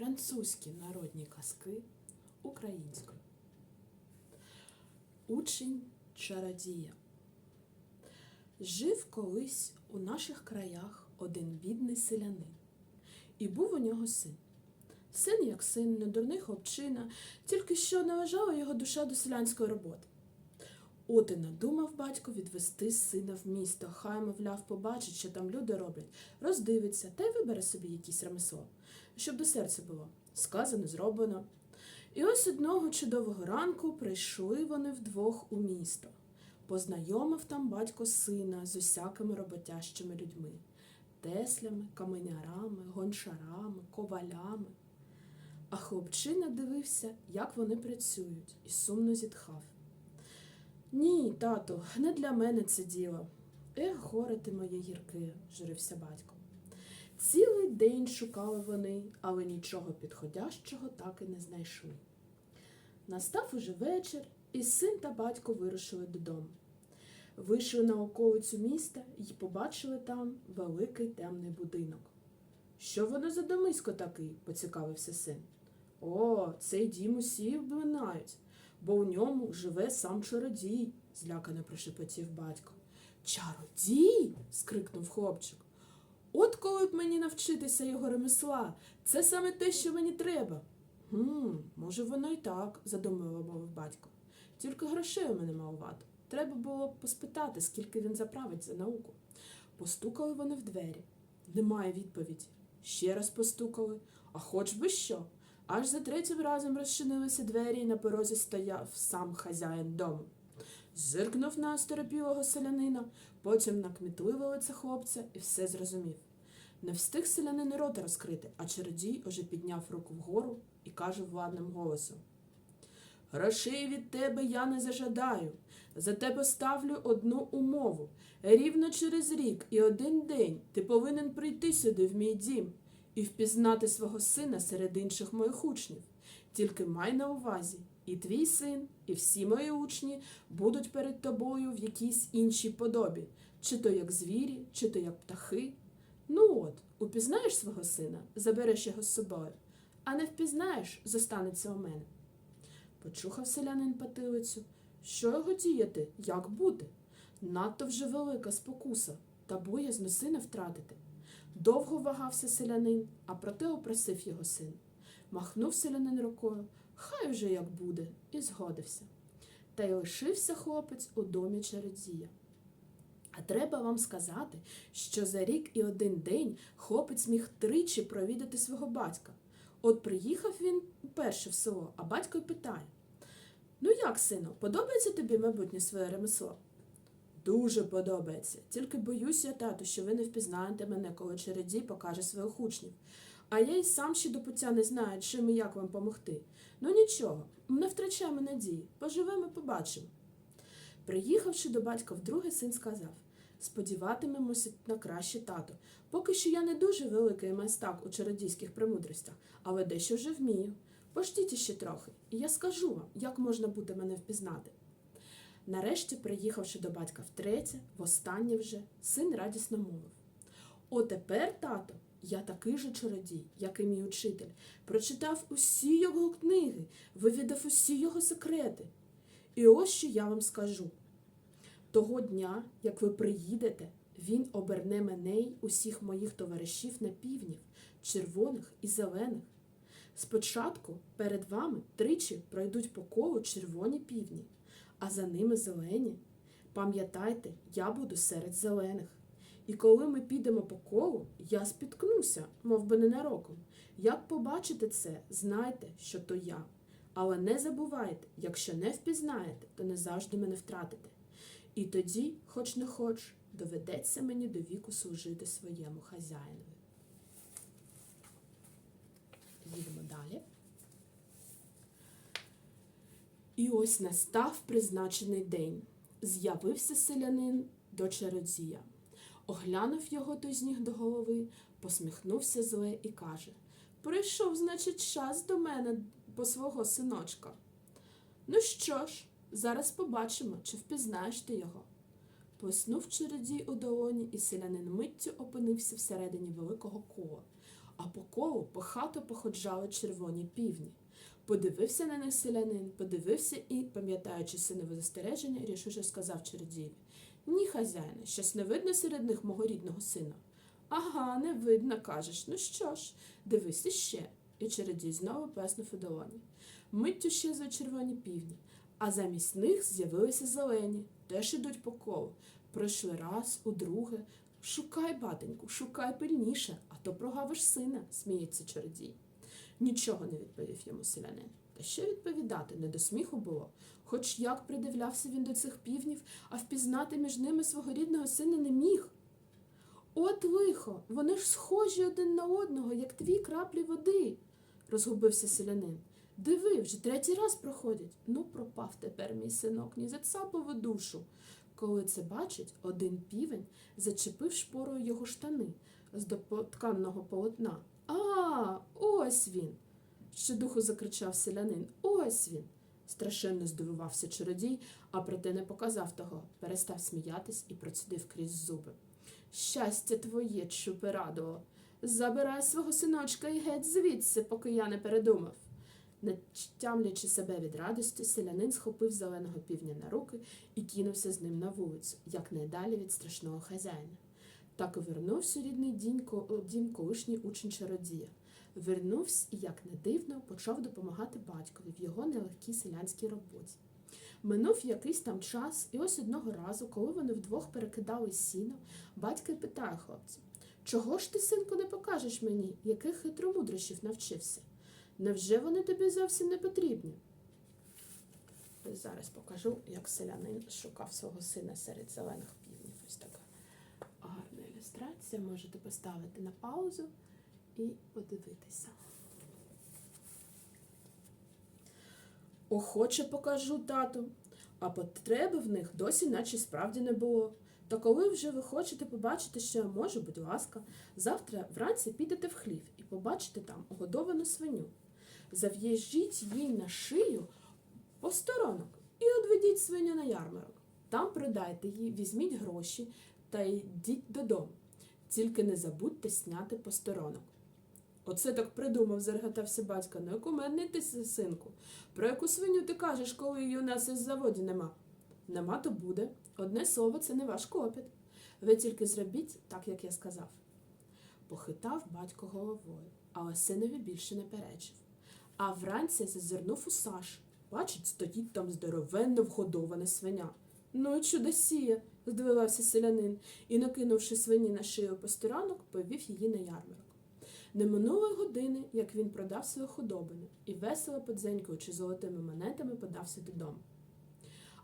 Французькі народні казки українською. Учень чародія. Жив колись у наших краях один бідний селянин. І був у нього син. Син як син, не дурний хлопчина, тільки що не вважала його душа до селянської роботи. От і надумав батько відвести сина в місто, хай, мовляв, побачить, що там люди роблять, роздивиться та й вибере собі якесь ремесло, щоб до серця було. Сказано, зроблено. І ось одного чудового ранку прийшли вони вдвох у місто. Познайомив там батько сина з усякими роботящими людьми теслями, каменярами, гончарами, ковалями. А хлопчина дивився, як вони працюють, і сумно зітхав. Ні, тату, не для мене це діло. Ех, горе ти моє гірке, журився батько. Цілий день шукали вони, але нічого підходящого так і не знайшли. Настав уже вечір, і син та батько вирушили додому. Вийшли на околицю міста і побачили там великий темний будинок. Що воно за домисько такий? поцікавився син. О, цей дім усі обминають, бо у ньому живе сам чародій, злякано прошепотів батько. Чародій? скрикнув хлопчик. От коли б мені навчитися його ремесла, це саме те, що мені треба. Гм, може, воно і так, задумливо мовив батько. Тільки грошей у мене маловато. Треба було б поспитати, скільки він заправить за науку. Постукали вони в двері. Немає відповіді. Ще раз постукали, а хоч би що. Аж за третім разом розчинилися двері, і на порозі стояв сам хазяїн дому. Зиркнув на осторопілого селянина, потім на кмітливе лице хлопця і все зрозумів. Не встиг селянин рота розкрити, а чародій уже підняв руку вгору і каже владним голосом. Грошей від тебе я не зажадаю. Зате поставлю одну умову. Рівно через рік і один день ти повинен прийти сюди в мій дім і впізнати свого сина серед інших моїх учнів. Тільки май на увазі, і твій син, і всі мої учні будуть перед тобою в якійсь іншій подобі, чи то як звірі, чи то як птахи. Ну от, упізнаєш свого сина, забереш його з собою, а не впізнаєш, зостанеться у мене. Почухав селянин потилицю. Що його діяти, як бути? Надто вже велика спокуса, та боязно сина втратити. Довго вагався селянин, а проте опросив його син. Махнув селянин рукою, хай вже як буде, і згодився. Та й лишився хлопець у домі чародія. А треба вам сказати, що за рік і один день хлопець міг тричі провідати свого батька. От приїхав він перше в село, а батько й питає: Ну як, сину, подобається тобі майбутнє своє ремесло? Дуже подобається. Тільки боюсь я, тату, що ви не впізнаєте мене, коли чередій покаже своїх учнів. А я й сам ще до пуття не знаю, чим і як вам помогти. Ну нічого, не втрачаємо надії, поживемо, побачимо. Приїхавши до батька вдруге, син сказав сподіватимемося на краще тато. Поки що я не дуже великий майстак у чародійських премудростях, але дещо вже вмію. Пождіть іще трохи, і я скажу вам, як можна буде мене впізнати. Нарешті, приїхавши до батька втретє, востаннє вже, син радісно мовив. О тепер, тато, я такий же чародій, як і мій учитель, прочитав усі його книги, вивідав усі його секрети. І ось що я вам скажу. Того дня, як ви приїдете, він оберне мене й усіх моїх товаришів на півнів, червоних і зелених. Спочатку перед вами тричі пройдуть по колу червоні півні, а за ними зелені. Пам'ятайте, я буду серед зелених. І коли ми підемо по колу, я спіткнуся, мов би ненароком. Як побачите це, знайте, що то я. Але не забувайте, якщо не впізнаєте, то не завжди мене втратите. І тоді, хоч не хоч, доведеться мені до віку служити своєму хазяїнові. Їдемо далі. І ось настав призначений день. З'явився селянин до чародія. Оглянув його з ніг до голови, посміхнувся зле і каже Прийшов, значить, час до мене по свого синочка. Ну що ж, зараз побачимо, чи впізнаєш ти його. Плеснув чародій у долоні, і селянин миттю опинився всередині великого кола. а по колу похато походжали червоні півні. Подивився на них селянин, подивився і, пам'ятаючи синове застереження, рішуче сказав чародієві Ні, хазяїне, щось не видно серед них мого рідного сина. Ага, не видно, кажеш. Ну що ж, дивись іще. І чародій знову песнув у долоні. Миттю щезли червоні півні, а замість них з'явилися зелені, теж ідуть по колу. Пройшли раз, удруге. Шукай, батеньку, шукай пильніше, а то прогавиш сина, сміється чародій. Нічого не відповів йому селянин. Та що відповідати, не до сміху було. Хоч як придивлявся він до цих півнів, а впізнати між ними свого рідного сина не міг. От лихо, вони ж схожі один на одного, як дві краплі води, розгубився селянин. Диви, вже третій раз проходять. Ну, пропав тепер мій синок, ні зацапав у душу. Коли це бачить, один півень зачепив шпорою його штани з дотканного полотна. А, ось він. щодуху закричав селянин. Ось він. Страшенно здивувався чародій, а проте не показав того, перестав сміятись і процідив крізь зуби. Щастя твоє, чуперадо, забирай свого синочка і геть звідси, поки я не передумав. Не тямлячи себе від радості, селянин схопив зеленого півня на руки і кинувся з ним на вулицю, як найдалі від страшного хазяїна. Так вернувся рідний дім, колишній учень чародія. Вернувся і, як не дивно, почав допомагати батькові в його нелегкій селянській роботі. Минув якийсь там час, і ось одного разу, коли вони вдвох перекидали сіно, батько питає хлопця: Чого ж ти, синку, не покажеш мені, яких хитромудрощів навчився? Невже вони тобі зовсім не потрібні? Зараз покажу, як селянин шукав свого сина серед зелених півнів. Ось така гарна ілюстрація. Можете поставити на паузу і подивитися. Охоче покажу тату, а потреби в них досі наче справді не було. Та коли вже ви хочете побачити, що я можу, будь ласка, завтра вранці підете в хлів і побачите там угодовану свиню. Зав'яжіть їй на шию посторонок і одведіть свиню на ярмарок. Там продайте її, візьміть гроші та йдіть додому. Тільки не забудьте зняти посторонок. Оце так придумав, зареготався батько. Ну, кумедний ти, синку. Про яку свиню ти кажеш, коли її у нас із заводі нема? Нема, то буде. Одне слово, це не ваш клопіт. Ви тільки зробіть так, як я сказав. Похитав батько головою, але синові більше не перечив. А вранці зазирнув у Саш. Бачить, стоїть там здоровенно вгодована свиня. Ну чудосія, здивувався селянин і, накинувши свині на шию посторанок, повів її на ярмарок. Не минуло години, як він продав свою худобину і весело подзенькуючи золотими монетами, подався додому.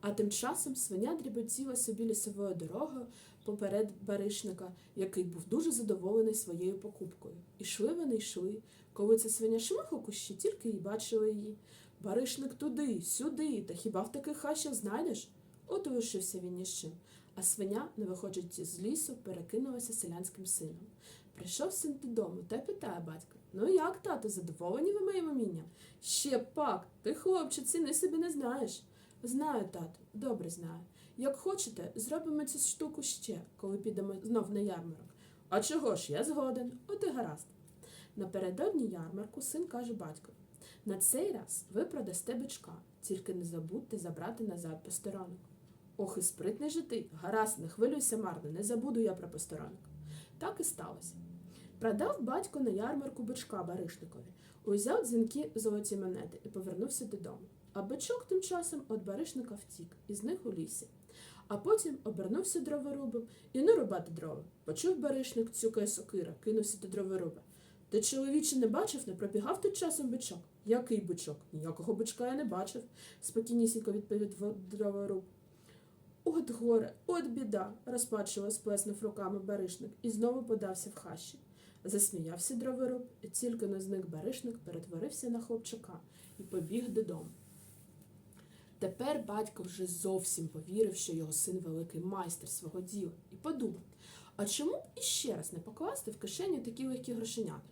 А тим часом свиня дріботіла собі лісовою дорогою поперед баришника, який був дуже задоволений своєю покупкою. Ішли вони йшли. Коли ця свиня шмах у кущі, тільки й бачили її. Баришник туди, сюди, та хіба в таких хащах знайдеш? От він чим. А свиня, не виходячи з лісу, перекинулася селянським сином. Прийшов син додому та питає батька: Ну як, тато, задоволені ви моїм умінням? Ще пак, ти, хлопче, ціни собі не знаєш. Знаю, тату, добре знаю. Як хочете, зробимо цю штуку ще, коли підемо знов на ярмарок. А чого ж, я згоден, от і гаразд. Напередодні ярмарку син каже батькові: на цей раз ви продасте бичка, тільки не забудьте забрати назад посторонок. Ох, і спритний же ти, гаразд, не хвилюйся марно, не забуду я про посторонок. Так і сталося. Продав батько на ярмарку бичка баришникові, узяв дзвінки золоті монети і повернувся додому. А бичок тим часом від баришника втік, із них у лісі. А потім обернувся дроворубом і не рубати дрова. Почув баришник, цюкає сокира, кинувся до дроворуба. Ти, чоловіче, не бачив, не пробігав тут часом бичок? Який бичок? Ніякого бичка я не бачив, спокійнісінько відповів дроворуб. От горе, от біда, розпачливо сплеснув руками баришник і знову подався в хащі. Засміявся дроворуб, і тільки не зник баришник, перетворився на хлопчака і побіг додому. Тепер батько вже зовсім повірив, що його син великий майстер свого діла, і подумав, а чому б іще раз не покласти в кишеню такі легкі грошенята?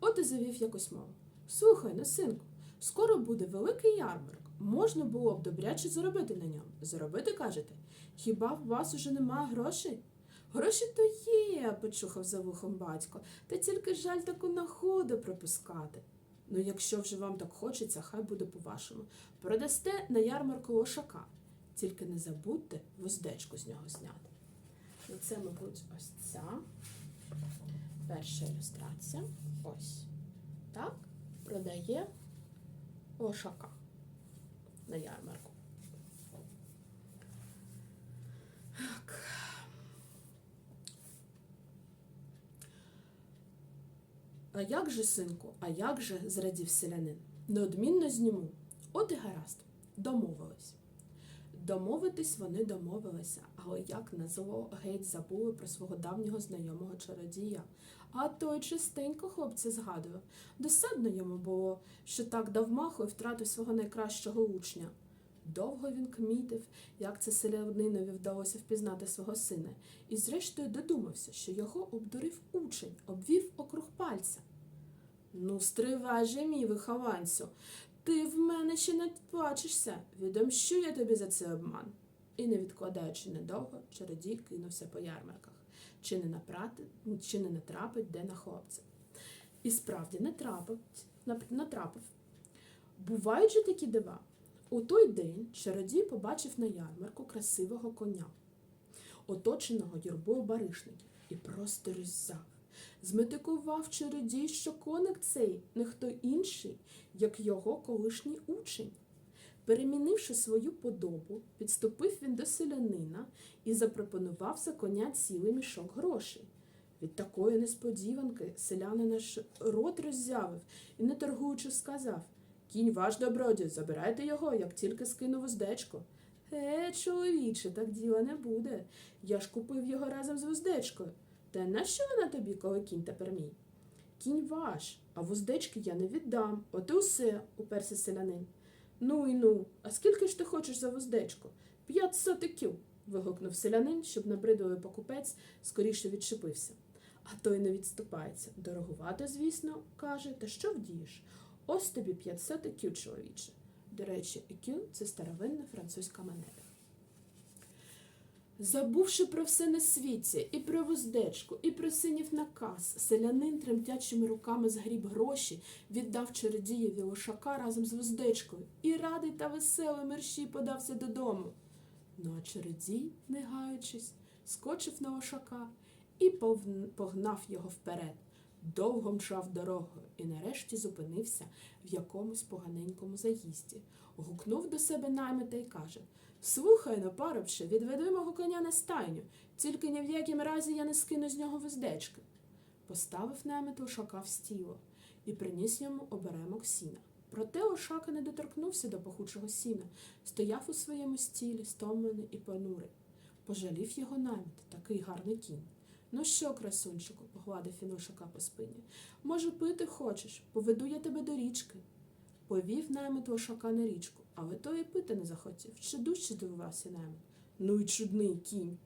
От і завів якось мову. Слухай, ну, синку, скоро буде великий ярмарок. Можна було б добряче заробити на ньому. Заробити, кажете? Хіба в вас уже немає грошей? Гроші то є, почухав за вухом батько, та тільки жаль таку нагоду пропускати. Ну, якщо вже вам так хочеться, хай буде по-вашому. Продасте на ярмарку лошака. Тільки не забудьте вуздечку з нього зняти. Ну, це, мабуть, ось ця перша ілюстрація. Ось. Так, продає лошака на ярмарку. Так. А як же, синку, а як же, зрадів селянин? Неодмінно зніму. От і гаразд, домовились. Домовитись вони домовилися, але як на зло геть забули про свого давнього знайомого чародія. А той частенько хлопця згадував. Досадно йому було, що так дав маху і втратив свого найкращого учня. Довго він кмітив, як це селянинові вдалося впізнати свого сина, і зрештою додумався, що його обдурив учень, обвів округ пальця. Ну, стривай же, мій вихованцю, ти в мене ще не плачешся, відомщу я тобі за цей обман. І, не відкладаючи недовго, чародій кинувся по ярмарках, чи не, напрати, чи не натрапить де на хлопця. І справді натрапив, натрапив. Бувають же такі дива. У той день чародій побачив на ярмарку красивого коня, оточеного юрбою баришників, і просто роззяв. Зметикував чародій, що коник цей не хто інший, як його колишній учень. Перемінивши свою подобу, підступив він до селянина і запропонував за коня цілий мішок грошей. Від такої несподіванки селянин аж рот роззявив і, не торгуючи, сказав Кінь ваш добродій, забирайте його, як тільки скину вуздечко. Е, чоловіче, так діла не буде. Я ж купив його разом з вуздечкою. Та нащо вона тобі, коли кінь тепер мій? Кінь ваш, а вуздечки я не віддам. От і усе, уперся селянин. Ну і ну, а скільки ж ти хочеш за вуздечку? П'ять сотиків. вигукнув селянин, щоб набридливий покупець скоріше відчепився. А той не відступається. Дорогувати, звісно, каже, та що вдієш? Ось тобі 500 екю, чоловіче. До речі, екю – це старовинна французька монета. Забувши про все на світі, і про вуздечку, і про синів наказ, селянин тремтячими руками згріб гроші, віддав чародієві лошака разом з вуздечкою, і радий та веселий мерщій подався додому. Ну а чародій, не гаючись, скочив на лошака і погнав його вперед. Довго мчав дорогою і нарешті зупинився в якомусь поганенькому заїзді. Гукнув до себе наймита й каже Слухай, ну, парубче, відведи мого коня на стайню, тільки ні в якім разі я не скину з нього вездечки. Поставив наймит лошака в стіло і приніс йому оберемок сіна. Проте лошака не доторкнувся до пахучого сіна, стояв у своєму стілі, стомлений і понурий. Пожалів його наймит, такий гарний кінь. Ну що, красунчику, погладив він лошака по спині. Може, пити хочеш? Поведу я тебе до річки. Повів наймит лошака на річку, але той і пити не захотів. Ще дужче здивувався наймит. Ну й чудний кінь.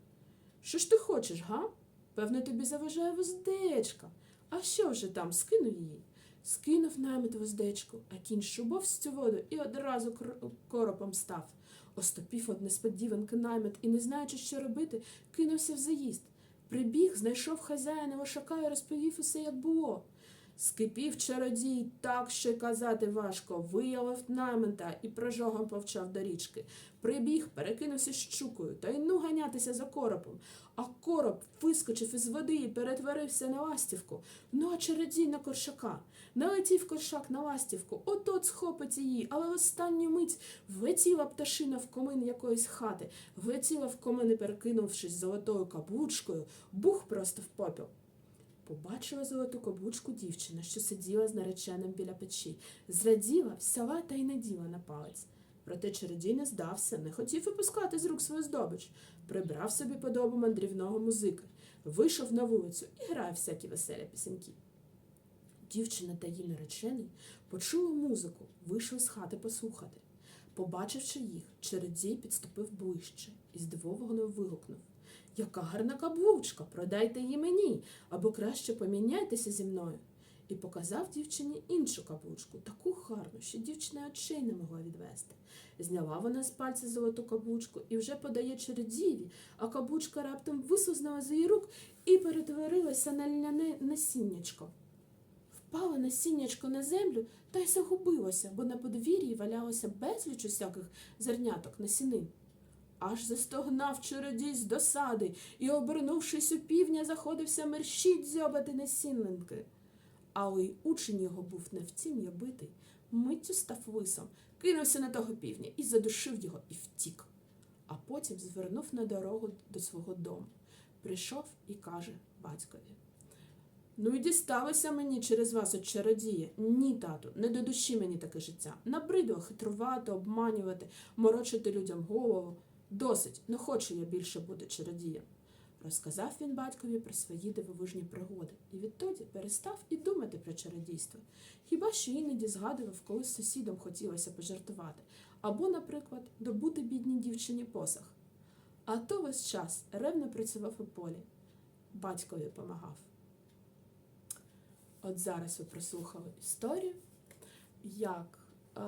Що ж ти хочеш, га? Певне, тобі заважає вуздечка. А що вже там, скину її? Скинув наймит вуздечку, а кінь шубов з цю воду і одразу коропом став. Остопів од несподіванки наймит і, не знаючи, що робити, кинувся в заїзд. Прибіг, знайшов хазяїна лошака і розповів усе, як було. Скипів чародій так, що казати важко, виявив наймента і прожогом повчав до річки. Прибіг, перекинувся щукою та й ну ганятися за коропом. А короб вискочив із води і перетворився на ластівку. Ну а чародій на коршака. Налетів коршак на ластівку, от-от схопить її, але в останню мить влетіла пташина в комин якоїсь хати, влетіла в комин і перекинувшись золотою каблучкою, бух просто в попіл. Побачила золоту каблучку дівчина, що сиділа з нареченим біля печі, зраділа, взяла та й наділа на палець. Проте чародій не здався, не хотів випускати з рук свою здобич, прибрав собі подобу мандрівного музики, вийшов на вулицю і грає всякі веселі пісеньки. Дівчина та її наречений почули музику, вийшли з хати послухати. Побачивши їх, чародій підступив ближче і здивовано вигукнув. Яка гарна каблучка, продайте її мені, або краще поміняйтеся зі мною. і показав дівчині іншу каблучку, таку гарну, що дівчина очей не могла відвести. Зняла вона з пальця золоту каблучку і вже подає чередіві, а каблучка раптом вислизнула з її рук і перетворилася на льняне насіннячко. Впало насіннячко на землю та й загубилося, бо на подвір'ї валялося безліч усяких зерняток насінин. Аж застогнав чародій з досади і, обернувшись у півня, заходився мерщіть дзьобати насіннинки. Але й учень його був не втім я битий. Миттю став лисом, кинувся на того півня і задушив його і втік. А потім звернув на дорогу до свого дому. Прийшов і каже батькові. Ну і дісталося мені через вас от чародія. Ні, тату, не до душі мені таке життя. Набридло хитрувати, обманювати, морочити людям голову. Досить, не хочу я більше бути чародієм. Розказав він батькові про свої дивовижні пригоди, і відтоді перестав і думати про чародійство. Хіба що іноді згадував, коли з сусідом хотілося пожартувати, або, наприклад, добути бідній дівчині посах. А то весь час ревно працював у полі. Батькові помагав. От зараз ви прослухали історію, як е,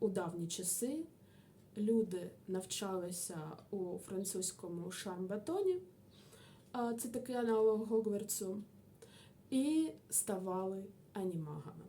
у давні часи люди навчалися у французькому шармбатоні, це такий аналог Гогвартсу, і ставали анімагами.